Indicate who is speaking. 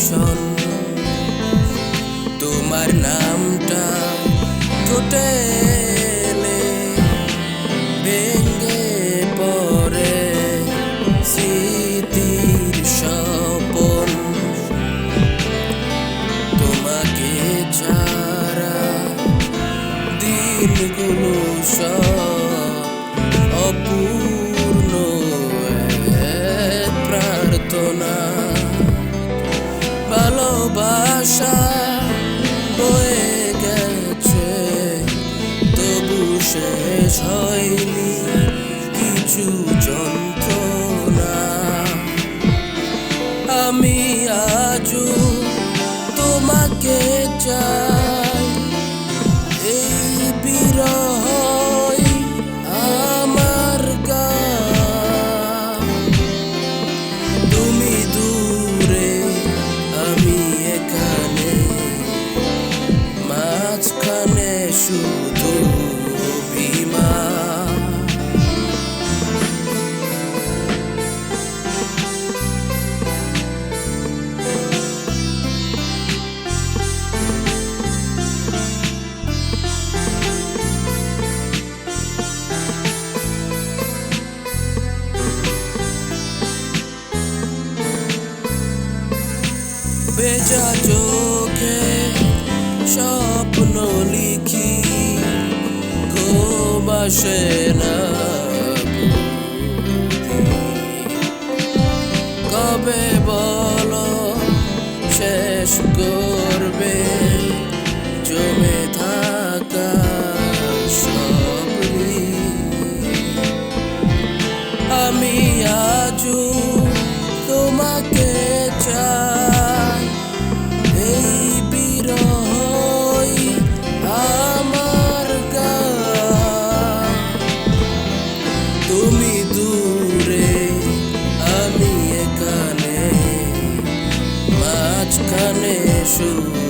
Speaker 1: ভূষণ তোমার নামটা ঠোঁটে Oh পরে স্মৃতির স্বপন। তোমাকে true joy. ভেজা চোখে স্বপ্ন লিখি, ঘুম আসে না কবে বলো শেষ করবে জমে থাকা সব। আমি আজও deixo.